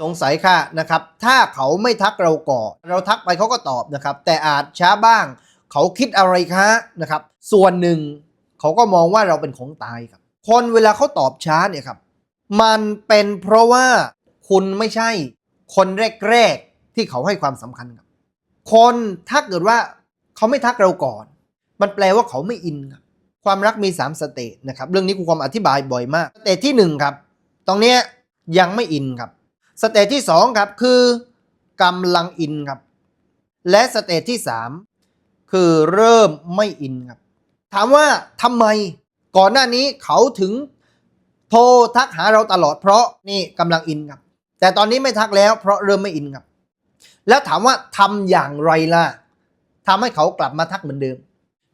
สงสัยค่ะนะครับ ถ้าเขาไม่ทักเราก่อนเราทักไปเขาก็ตอบนะครับ แต่อาจช้าบ้าง เขาคิดอะไรคะนะครับ ส่วนหนึ่งเขาก็มองว่าเราเป็นของตายครับ คนเวลาเขาตอบช้าเนี่ยครับ มันเป็นเพราะว่าคุณไม่ใช่คนแรกๆที่เขาให้ความสำคัญครับ คนถ้าเกิดว่าเขาไม่ทักเราก่อน มันแปลว่าเขาไม่อินครับความรักมี 3 สเตจนะครับ เรื่องนี้ครูความอธิบายบ่อยมากสเตจที่1ครับ ตรงเนี้ยยังไม่อินครับ สเตจที่ 2 ครับ คือกำลังอินครับ และสเตจที่ 3 คือเริ่มไม่อินครับ ถามว่าทำไมก่อนหน้านี้เขาถึงโทรทักหาเราตลอดเพราะนี่กำลังอินครับ แต่ตอนนี้ไม่ทักแล้วเพราะเริ่มไม่อินครับ แล้วถามว่าทำอย่างไรล่ะทำให้เขากลับมาทักเหมือนเดิม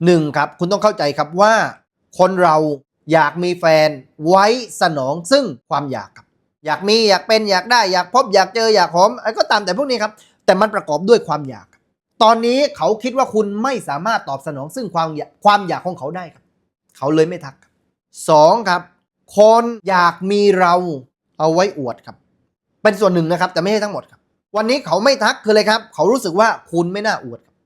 หนึ่งครับ คุณต้องเข้าใจครับว่า คนเราอยากมีแฟนไว้สนองซึ่งความอยากครับ อยากมีอยากเป็นอยากได้อยากพบอยากเจออยากหอมอะไรก็ตามแต่พวกนี้ครับ แต่มันประกอบด้วยความอยาก ตอนนี้เขาคิดว่าคุณไม่สามารถตอบสนองซึ่งความอยากความอยากของเขาได้ครับ เขาเลยไม่ทักสองครับ คนอยากมีเราเอาไว้อวดครับ เป็นส่วนหนึ่งนะครับ แต่ไม่ใช่ทั้งหมดครับ วันนี้เขาไม่ทักคืออะไรครับ เขารู้สึกว่าคุณไม่น่าอวดครับ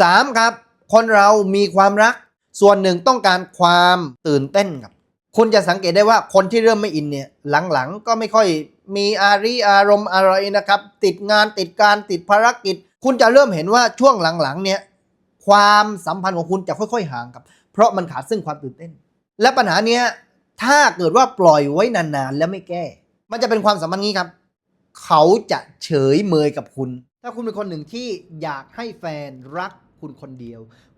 สามครับ คนเรามีความรัก ส่วนหนึ่งต้องการความตื่นเต้นครับ คุณจะสังเกตได้ว่าคนที่เริ่มไม่อินเนี่ยหลังๆ ก็ไม่ค่อยมีอารีอารมณ์อะไรนะครับ ติดงานติดการติดภารกิจ คุณจะเริ่มเห็นว่าช่วงหลังๆเนี่ยความสัมพันธ์ของคุณจะค่อย ๆ ห่างครับ เพราะมันขาดซึ่งความตื่นเต้น และปัญหาเนี้ยถ้าเกิดว่าปล่อยไว้นานๆ แล้วไม่แก้ มันจะเป็นความสัมพันธ์นี้ครับ เขาจะเฉยเมยกับคุณ ถ้าคุณเป็นคนหนึ่งที่อยากให้แฟนรักคุณคนเดียว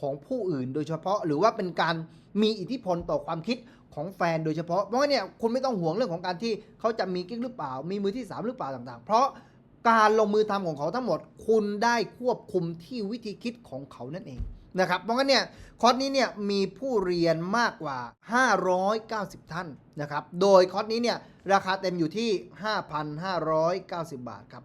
ของผู้อื่นโดยเฉพาะ หรือว่าเป็นการมีอิทธิพลต่อความคิดของแฟนโดยเฉพาะเพราะว่าเนี่ยคุณไม่ต้องห่วงเรื่องของการที่เขาจะมีกิ๊กหรือเปล่า มีมือที่สามหรือเปล่าต่างๆ เพราะการลงมือทำของเขาทั้งหมด คุณได้ควบคุมที่วิธีคิดของเขานั่นเองนะครับเพราะงั้นเนี่ยคอร์สนี้เนี่ยมีผู้เรียนมากกว่า 590 ท่านนะครับ โดยคอร์สนี้เนี่ยราคาเต็มอยู่ที่ 5,590 บาทครับ